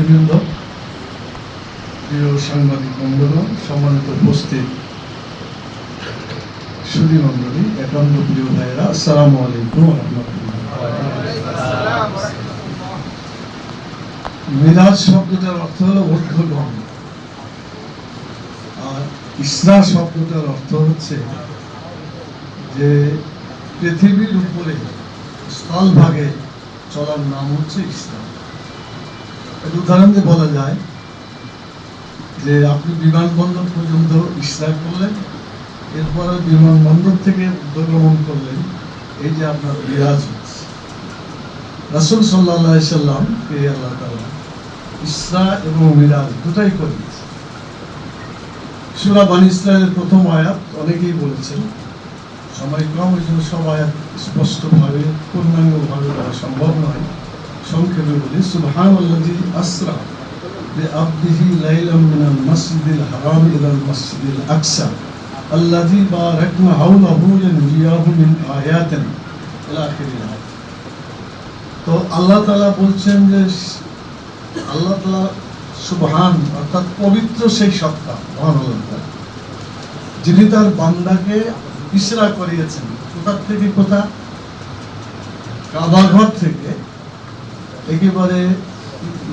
নেতৃবৃন্দ প্রিয় সাংবাদিক বন্ধুগণ সম্মানিত উপস্থিত সুধী মন্ডলী একান্ত প্রিয় ভাইয়েরা, আসসালামু আলাইকুম মিরাজ শব্দটার অর্থ হলো ঊর্ধ্বগম আর ইসরা শব্দটার অর্থ হচ্ছে যে পৃথিবীর উপরে স্থলভাগে চলার নাম হচ্ছে ইসলাম। উদাহরণ দিয়ে বলা যায় যে আপনি বিমানবন্দর পর্যন্ত ইসরা করলেন, এরপরে বিমানবন্দর থেকে উদ্গমন করলেন, এই যে আপনার বিরাজ হচ্ছে। রাসুল সাল্লাহ কে আল্লাহ তালা ইসরা এবং মিরাজ দুটাই করিয়েছে সুরা বান ইসরায়েলের প্রথম আয়াত অনেকেই বলেছেন, সময় কম ওই জন্য সব আয়াত স্পষ্টভাবে, পূর্ণাঙ্গভাবে বলা সম্ভব নয়। সংক্ষেপে বলি সুবহান আল্লাহি আসরা بعبده ليلا من المسجد الحرام إلى المسجد الأقصى الذي باركنا حوله لنريه من آياتنا إلى آخر الآية তো আল্লাহ তাআলা বলছেন যে আল্লাহ তাআলা সুবহান অর্থাৎ পবিত্র সেই সত্তা মহান আল্লাহ তাআলা, যিনি তার বান্দাকে ইসরা করিয়েছেন কোথা থেকে কোথা কাবাঘর থেকে একেবারে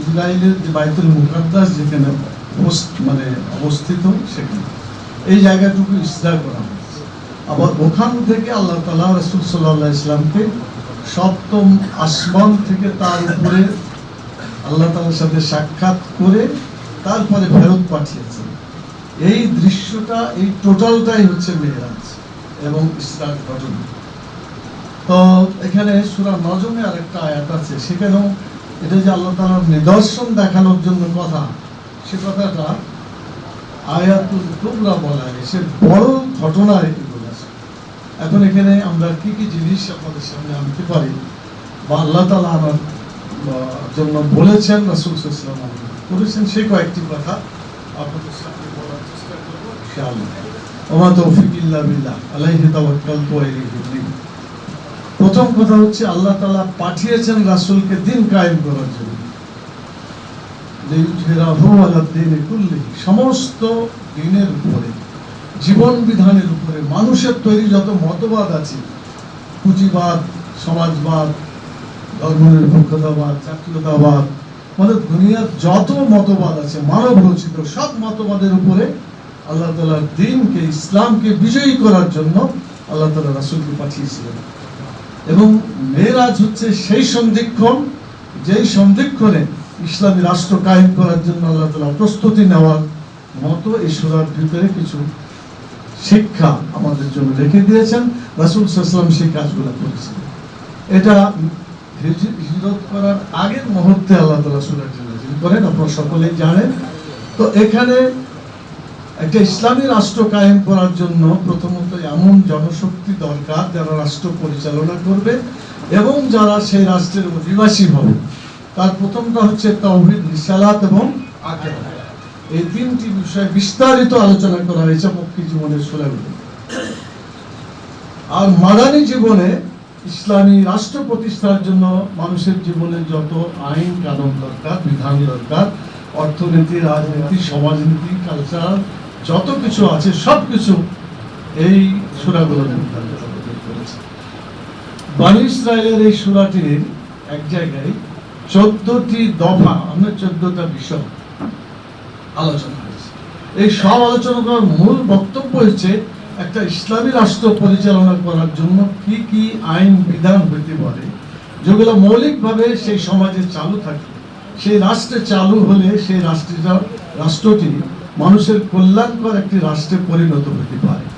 ইসরায়েলের যে বাইতুল মুকাদ্দাস, যেখানে মানে অবস্থিত সেখানে। এই জায়গাটুকু ইসরা করা হয়েছে। আবার ওখান থেকে আল্লাহ তালা রসুল সাল্লাহ ইসলামকে সপ্তম আসমান থেকে তার উপরে আল্লাহ তালার সাথে সাক্ষাৎ করে তারপরে ফেরত পাঠিয়েছেন এই দৃশ্যটা, এই টোটালটাই হচ্ছে মেয়েরাজ এবং ইসরার ঘটনা। এখানে সুরা নজমে আরেকটা আয়াত আছে সেখানেও এটা যে আল্লাহ তালার নিদর্শন দেখানোর জন্য কথা, সে কথাটা আয়াতুল কুবরা বলা হয়, সে বড় ঘটনা এটি বলেছে এখন এখানে আমরা কি কি জিনিস আপনাদের সামনে আনতে পারি বা আল্লাহ তালা আমার জন্য বলেছেন রাসুল ইসলাম করেছেন, সে কয়েকটি কথা আপনাদের সামনে বলার চেষ্টা করব, ইনশাআল্লাহ। ওমা তৌফিক ইল্লা বিল্লাহ, আলাইহি তাওয়াক্কালতু ওয়া ইলাইহি প্রথম কথা হচ্ছে আল্লাহ তাআলা পাঠিয়েছেন রাসূলকে দিন কায়েম করার জন্য। সমস্ত দিনের উপরে, জীবন বিধানের উপরে, মানুষের তৈরি যত মতবাদ আছে, পুঁজিবাদ, সমাজবাদ, ধর্মনিরপেক্ষতাবাদ, জাতীয়তাবাদ মানে দুনিয়ার যত মতবাদ আছে মানব রচিত সব মতবাদের উপরে আল্লাহ তালার দিনকে, ইসলামকে বিজয়ী করার জন্য আল্লাহ তালা রাসুলকে পাঠিয়েছিলেন। এবং মেয়েরাজ হচ্ছে সেই সন্ধিক্ষণ, যেই সন্ধিক্ষণে ইসলামী রাষ্ট্র কায়েম করার জন্য আল্লাহ তালা প্রস্তুতি নেওয়ার মতো এই সুরার ভিতরে কিছু শিক্ষা আমাদের জন্য রেখে দিয়েছেন। রাসুল সাল্লাম সেই কাজগুলো করেছেন। এটা হিজরত করার আগের মুহূর্তে আল্লাহ তালা সুরার করেন, আপনারা সকলেই জানেন। তো এখানে একটা ইসলামী রাষ্ট্র কায়েম করার জন্য প্রথমত এমন জনশক্তি দরকার যারা রাষ্ট্র পরিচালনা করবে এবং যারা সেই রাষ্ট্রের অধিবাসী হবে। তার প্রথমটা হচ্ছে তাওহীদ, রিসালাত এবং এই তিনটি বিষয়ে বিস্তারিত আলোচনা করা হয়েছে মুক্তি জীবনের সুরাগুলো আর মাদানী জীবনে ইসলামী রাষ্ট্র প্রতিষ্ঠার জন্য মানুষের জীবনে যত আইন, কানুন দরকার, বিধান দরকার, অর্থনীতি, রাজনীতি, সমাজনীতি কালচার যত কিছু আছে, সব কিছু এই সুরাগুলো নির্ধারণ করেছে। বানি ইসরায়েলের এই সুরাটির এক জায়গায় চোদ্দটি দফা, আমরা চোদ্দটা বিষয় আলোচনা হয়েছে এই সব আলোচনা করার মূল বক্তব্য হচ্ছে একটা ইসলামী রাষ্ট্র পরিচালনা করার জন্য কি কি আইন, বিধান হইতে পারে, যেগুলো মৌলিকভাবে সেই সমাজে চালু থাকে। সেই রাষ্ট্রে চালু হলে সেই রাষ্ট্রটা, রাষ্ট্রটি মানুষের কল্যাণকর একটি রাষ্ট্রে পরিণত হতে পারে।